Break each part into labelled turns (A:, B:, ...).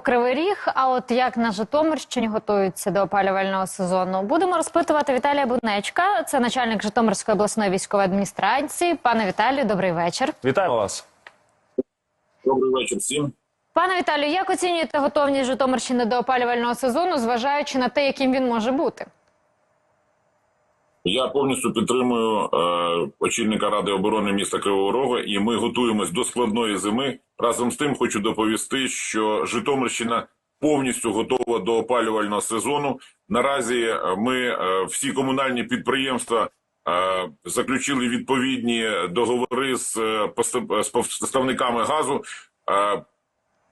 A: Кривий Ріг. А от як на Житомирщині готуються до опалювального сезону, будемо розпитувати Віталія Бунечка. Це начальник Житомирської обласної військової адміністрації. Пане Віталію, добрий вечір.
B: Вітаю вас.
C: Добрий вечір всім.
A: Пане Віталію, як оцінюєте готовність Житомирщини до опалювального сезону, зважаючи на те, яким він може бути?
C: Я повністю підтримую е, очільника ради оборони міста Кривого Рога, і ми готуємось до складної зими. Разом з тим хочу доповісти, що Житомирщина повністю готова до опалювального сезону. Наразі е, ми е, всі комунальні підприємства е, заключили відповідні договори з, е, з поставниками газу. Е,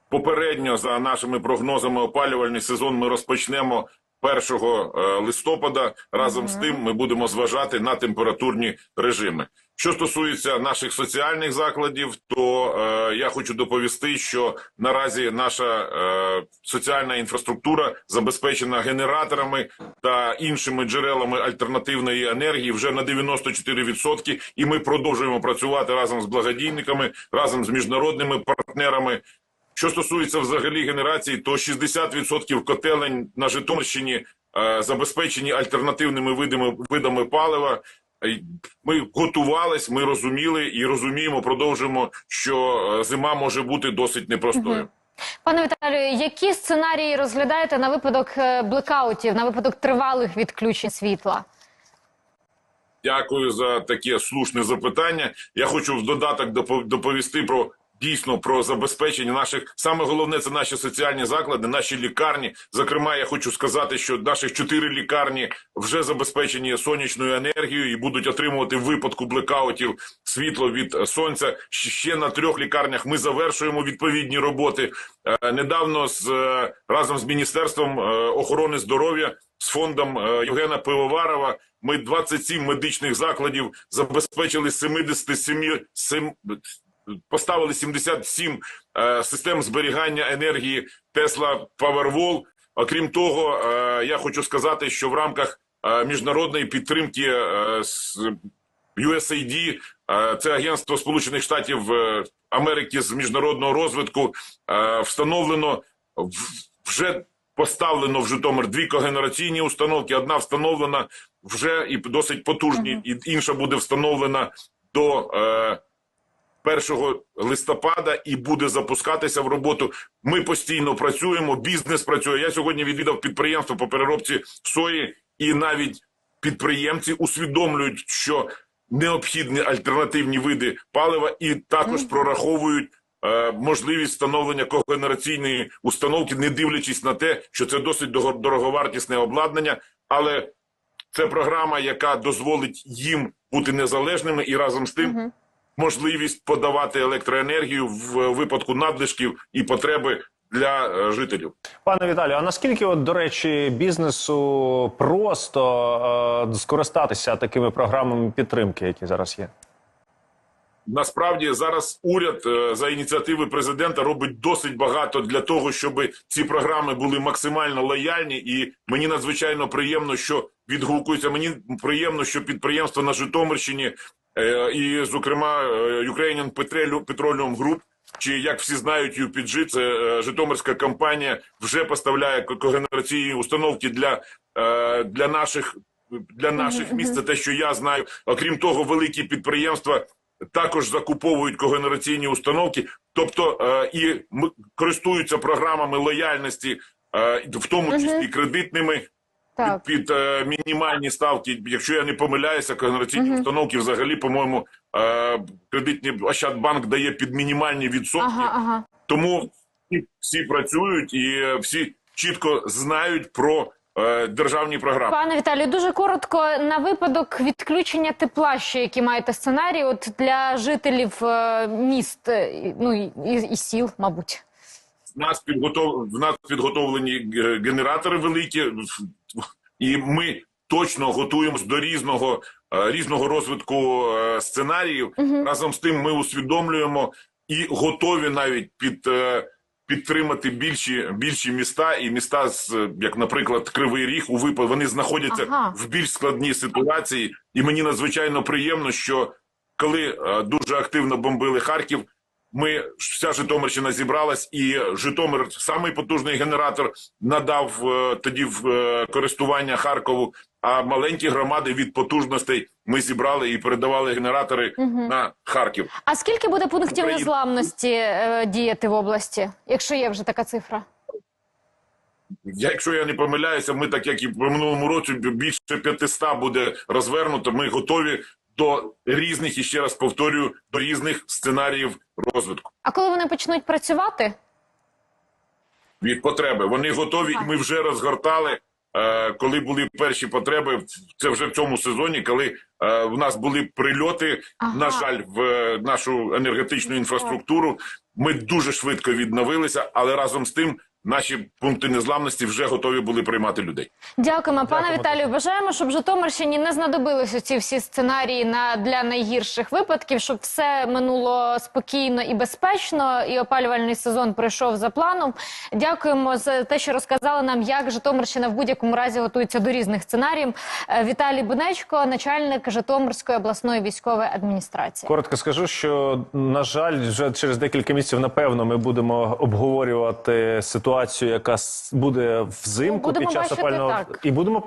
C: Попередньо за нашими прогнозами опалювальний сезон ми розпочнемо 1 е, листопада. Разом з тим ми будемо зважати на температурні режими. Що стосується наших соціальних закладів, то е, я хочу доповісти, що наразі наша е, соціальна інфраструктура забезпечена генераторами та іншими джерелами альтернативної енергії вже на 94%, і ми продовжуємо працювати разом з благодійниками, разом з міжнародними партнерами. Що стосується взагалі генерації, то 60% котелень на Житомирщині е, забезпечені альтернативними видами, видами палива. Е, Ми готувались, ми розуміли і розуміємо, продовжуємо, що е, зима може бути досить непростою.
A: Пане Віталію, які сценарії розглядаєте на випадок блекаутів, на випадок тривалих відключень світла?
C: Дякую за таке слушне запитання. Я хочу в додаток допо- доповісти про дійсно про забезпечення наших. Саме головне це наші соціальні заклади, наші лікарні. Зокрема, я хочу сказати, що наших чотири лікарні вже забезпечені сонячною енергією і будуть отримувати в випадку блекаутів світло від сонця. Ще на трьох лікарнях ми завершуємо відповідні роботи. Е, Недавно з е, разом з міністерством е, охорони здоров'я з фондом Євгена Пивоварова. Ми 27 медичних закладів забезпечили 77 сем- поставили 77 е, систем зберігання енергії Tesla Powerwall. Окрім того, е, я хочу сказати, що в рамках е, міжнародної підтримки USAID, це агентство Сполучених Штатів Америки з міжнародного розвитку, встановлено вже поставлено в Житомир дві когенераційні установки. Одна встановлена вже і досить потужні, і інша буде встановлена до 1 листопада і буде запускатися в роботу. Ми постійно працюємо, бізнес працює. Я сьогодні відвідав підприємство по переробці сої, і навіть підприємці усвідомлюють, що необхідні альтернативні види палива, і також прораховують е, можливість встановлення когенераційної установки, не дивлячись на те, що це досить дороговартісне обладнання, але це програма, яка дозволить їм бути незалежними і разом з тим можливість подавати електроенергію в випадку надлишків і потреби для е, жителів.
B: Пане Віталію, а наскільки, от, до речі, бізнесу просто е, скористатися такими програмами підтримки, які зараз є?
C: Насправді зараз уряд е, за ініціативи президента робить досить багато для того, щоб ці програми були максимально лояльні. І мені надзвичайно приємно, що відгукується. Мені приємно, що підприємства на Житомирщині е, і, зокрема, е, Ukrainian Petroleum- Group, чи як всі знають, UPG, це е, Житомирська компанія, вже поставляє ко- когенераційні установки для, е, для наших. Для наших міст це те, що я знаю. Окрім того, великі підприємства також закуповують когенераційні установки, тобто е, і користуються програмами лояльності, е, в тому числі кредитними
A: Так.
C: під, під е, мінімальні ставки. Якщо я не помиляюся, когенераційні установки взагалі, по-моєму, е, кредитні Ощадбанк дає під мінімальні відсотки.
A: Ага, ага.
C: Тому всі, всі працюють і е, всі чітко знають про е, державні програми.
A: Пане Віталію, дуже коротко на випадок відключення тепла, ще які маєте сценарій, от для жителів е, міст, е, ну і, і, і сіл, мабуть.
C: В нас підготов... в нас підготовлені е, генератори великі, і ми точно готуємось до різного е, різного розвитку е, сценаріїв. Разом з тим, ми усвідомлюємо і готові навіть під. Підтримати більші більші міста і міста з як, наприклад, Кривий Ріг у випадку вони знаходяться
A: Ага.
C: в більш складній ситуації, і мені надзвичайно приємно, що коли е, дуже активно бомбили Харків, Ми вся Житомирщина зібралась, і Житомир, самий потужний генератор, надав е, тоді в е, користування Харкову. А маленькі громади від потужностей ми зібрали і передавали генератори на Харків.
A: А скільки буде пунктів
C: Україна.
A: незламності е, діяти в області, якщо є вже така цифра?
C: Якщо я не помиляюся, ми так як і в минулому році більше 500 буде розвернуто. Ми готові до різних і ще раз повторюю до різних сценаріїв розвитку.
A: А коли вони почнуть працювати?
C: від потреби. Вони готові, і ми вже розгортали. е, Коли були перші потреби, це вже в цьому сезоні, коли е, в нас були прильоти,
A: Ага.
C: на жаль, в е, нашу енергетичну інфраструктуру. Ми дуже швидко відновилися, але разом з тим наші пункти незламності вже готові були приймати людей.
A: Дякуємо, пане
B: Дякуємо.
A: Віталію. Бажаємо, щоб Житомирщині не знадобилися ці всі сценарії на для найгірших випадків, щоб все минуло спокійно і безпечно, і опалювальний сезон пройшов за планом. Дякуємо за те, що розказали нам, як Житомирщина в будь-якому разі готується до різних сценаріїв. Е, Віталій Бунечко, начальник Житомирської обласної військової адміністрації.
B: Коротко скажу, що на жаль, вже через декілька місяців, напевно, ми будемо обговорювати ситуацію, яка с- буде взимку
A: Ну,
B: під час опального
A: так.
B: і будемо